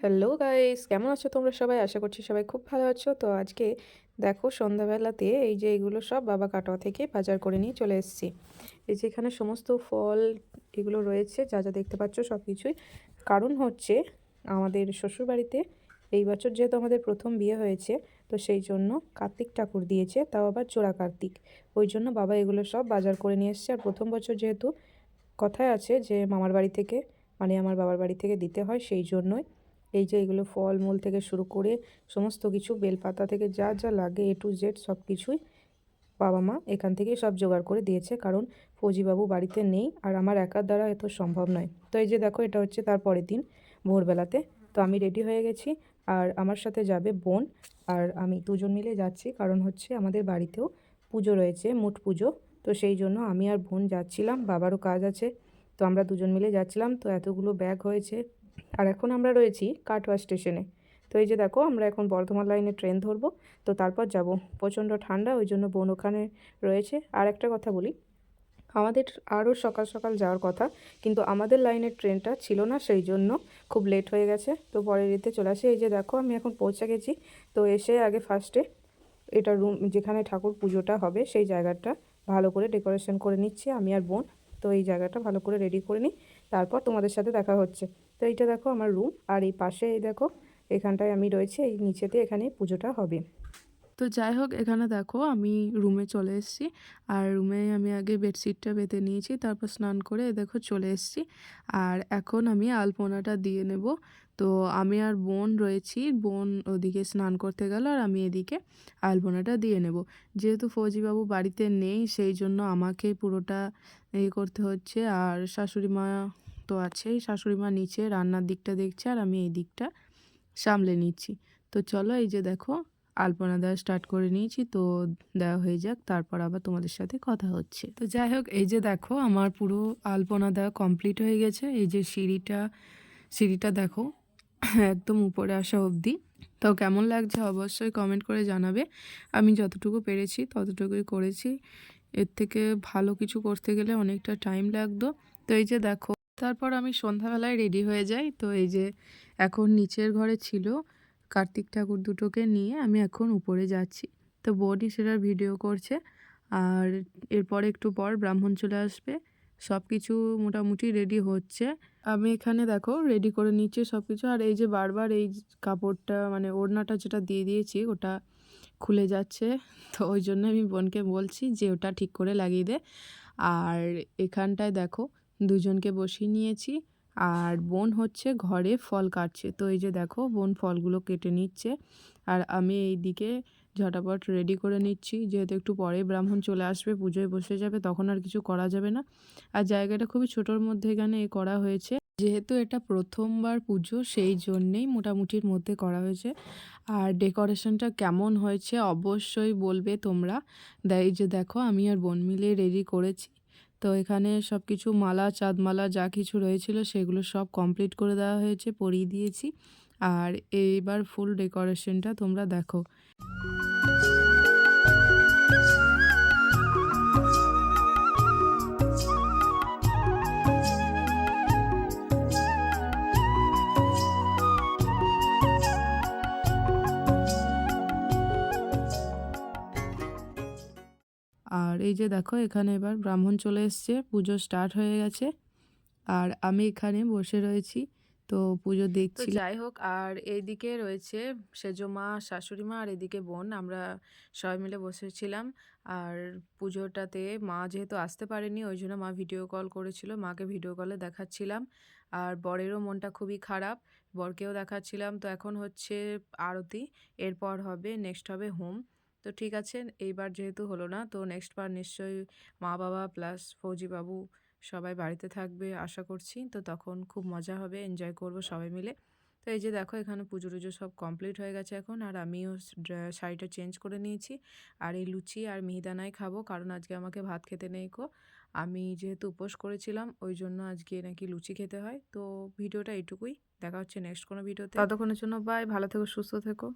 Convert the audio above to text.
Hello guys কেমন আছো তোমরা সবাই? আশা করছি সবাই খুব ভালো আছো। তো আজকে দেখো, সন্ধ্যাবেলাতে এই যে এগুলো সব বাবা কাটোয়া থেকে বাজার করে নিয়ে চলে এসেছি। এই যে এখানে সমস্ত ফল এগুলো রয়েছে, যা যা দেখতে পাচ্ছ সব কিছুই। কারণ হচ্ছে, আমাদের শ্বশুরবাড়িতে এই বছর যেহেতু আমাদের প্রথম বিয়ে হয়েছে, তো সেই জন্য কার্তিক ঠাকুর দিয়েছে, তাও আবার চোরা কার্তিক। ওই জন্য বাবা এগুলো সব বাজার করে নিয়ে এসছে। আর প্রথম বছর যেহেতু কথায় আছে যে, মামার বাড়ি থেকে মানে আমার বাবার বাড়ি থেকে দিতে হয়, সেই জন্যই এই যে এগুলো ফলমূল থেকে শুরু করে সমস্ত কিছু, বেলপাতা থেকে যা যা লাগে এ টু জেড সব কিছুই বাবা মা এখান থেকেই সব জোগাড় করে দিয়েছে। কারণ ফৌজিবাবু বাড়িতে নেই আর আমার একার দ্বারা এত সম্ভব নয়। তো এই যে দেখো, এটা হচ্ছে তার পরের দিন ভোরবেলাতে। তো আমি রেডি হয়ে গেছি আর আমার সাথে যাবে বোন আর আমি দুজন মিলে যাচ্ছি। কারণ হচ্ছে আমাদের বাড়িতেও পুজো রয়েছে, মুট পুজো। তো সেই জন্য আমি আর বোন যাচ্ছিলাম, বাবারও কাজ আছে। তো আমরা দুজন মিলে যাচ্ছিলাম। তো এতগুলো ব্যাগ হয়েছে আর এখন আমরা রয়েছি কাটোয়া স্টেশনে। তো এই যে দেখো, আমরা এখন বর্ধমান লাইনে ট্রেন ধরবো। তো তারপর যাব। প্রচণ্ড ঠান্ডা, ওই জন্য বোন ওখানে রয়েছে। আর একটা কথা বলি, আমাদের আরও সকাল সকাল যাওয়ার কথা, কিন্তু আমাদের লাইনের ট্রেনটা ছিল না, সেই জন্য খুব লেট হয়ে গেছে। তো পরের ইতে চলে আসে। এই যে দেখো, আমি এখন পৌঁছে গেছি। তো এসে আগে ফার্স্টে এটা রুম যেখানে ঠাকুর পুজোটা হবে, সেই জায়গাটা ভালো করে ডেকোরেশন করে নিচ্ছি আমি আর বোন। তো এই জায়গাটা ভালো করে রেডি করে নিই। তারপর তোমাদের সাথে দেখা হচ্ছে। তো এইটা দেখো আমার রুম আর এই পাশে এই দেখো, এখানটায় আমি রয়েছে, এই নিচেতে এখানে পুজোটা হবে। তো যাই হোক, এখানে দেখো আমি রুমে চলে এসেছি। আর রুমে আমি আগে বেডশিটটা বেঁধে নিয়েছি, তারপর স্নান করে দেখো চলে এসেছি। আর এখন আমি আলপনাটা দিয়ে নেব। তো আমি আর বোন রয়েছি, বোন ওদিকে স্নান করতে গেল আর আমি এদিকে আলপনাটা দিয়ে নেব। যেহেতু ফৌজিবাবু বাড়িতে নেই, সেই জন্য আমাকে পুরোটা এ করতে হচ্ছে। আর শাশুড়ি মা তো আছেই শাশুড়ি মা নিচে, রান্নার দিকটা দেখছে আর আমি এই দিকটা সামলে নিচ্ছি। তো চলো এই যে দেখো আলপনা দেওয়া স্টার্ট করে নিয়েছি, তো দেওয়া হয়ে যাক, তারপর আবার তোমাদের সাথে কথা হচ্ছে। তো যাই হোক, এই যে দেখো, আমার পুরো আলপনা দেওয়া কমপ্লিট হয়ে গেছে। এই যে সিঁড়িটা সিঁড়িটা দেখো, একদম উপরে আসা অবধি। তো কেমন লাগছে অবশ্যই কমেন্ট করে জানাবে। আমি যতটুকু পেরেছি, ততটুকুই করেছি। এর থেকে ভালো কিছু করতে গেলে অনেকটা টাইম লাগতো। তো এই যে দেখো, তারপর আমি সন্ধ্যাবেলায় রেডি হয়ে যাই। তো এই যে এখন নিচের ঘরে ছিল কার্তিক ঠাকুর দুটোকে নিয়ে আমি এখন উপরে যাচ্ছি। তো বোনই সেটার ভিডিও করছে আর এরপর একটু পর ব্রাহ্মণ চলে আসবে। সব কিছু মোটামুটি রেডি হচ্ছে। আমি এখানে দেখো রেডি করে নিচ্ছি সব কিছু আর এই যে বারবার এই কাপড়টা মানে ওড়নাটা যেটা দিয়ে দিয়েছি, ওটা খুলে যাচ্ছে। তো ওই জন্য আমি বোনকে বলছি যে ওটা ঠিক করে লাগিয়ে দে। আর এখানটায় দেখো দুজনকে বসিয়ে নিয়েছি। আর বোন হচ্ছে ঘরে ফল কাটছে। তো এই যে দেখো, বোন ফলগুলো কেটে নিচ্ছে। আর আমি এই দিকে ঝটাপট রেডি করে নিচ্ছি। যেহেতু একটু পরে ব্রাহ্মণ চলে আসবে, পুজোয় বসে যাবে, তখন আর কিছু করা যাবে না। আর জায়গাটা খুবই ছোটোর মধ্যে এখানে এ করা হয়েছে। যেহেতু এটা প্রথমবার পুজো, সেই জন্যেই মোটামুটির মধ্যে করা হয়েছে। আর ডেকোরেশনটা কেমন হয়েছে অবশ্যই বলবে তোমরা। দেয় যে দেখো, আমি আর বোন মিলে রেডি করেছি। তো এখানে সব কিছু মালা, চাঁদমালা যা কিছু রয়েছিল সেগুলো সব কমপ্লিট করে দেওয়া হয়েছে, পরিয়ে দিয়েছি। আর এইবার ফুল ডেকোরেশনটা তোমরা দেখো। আর এই যে দেখো এখানে এবার ব্রাহ্মণ চলে এসছে পুজো স্টার্ট হয়ে গেছে। আর আমি এখানে বসে রয়েছি তো পুজো দেখছি। যাই হোক আর এইদিকে রয়েছে সেজো মা শাশুড়ি মা আর এদিকে বোন আমরা সবাই মিলে বসেছিলাম। আর পুজোটাতে মা যেহেতু আসতে পারেনি ওই জন্য মা ভিডিও কল করেছিল মাকে ভিডিও কলে দেখাচ্ছিলাম। আর বরেরও মনটা খুবই খারাপ বরকেও দেখাচ্ছিলাম। তো এখন হচ্ছে আরতি এরপর হবে নেক্সট হবে হোম। তো ঠিক আছে, এইবার যেহেতু হলো না, তো নেক্সট বার নিশ্চয়ই মা বাবা প্লাস ফৌজি বাবু সবাই বাড়িতে থাকবে আশা করছি। তো তখন খুব মজা হবে এনজয় করব সবাই মিলে। তো এই যে দেখো, এখানে পুজো টুজো সব কমপ্লিট হয়ে গেছে এখন, আর আমিও শাড়িটা চেঞ্জ করে নিয়েছি। আর এই লুচি আর মিহিদানাই খাব, কারণ আজকে আমাকে ভাত খেতে নেই কো আমি যেহেতু উপোস করেছিলাম, ওই জন্য আজকে নাকি লুচি খেতে হয়। তো ভিডিওটা এইটুকুই, দেখা হচ্ছে নেক্সট কোনো ভিডিওতে। ততক্ষণের জন্য বাই ভালো থেকো, সুস্থ থেকো।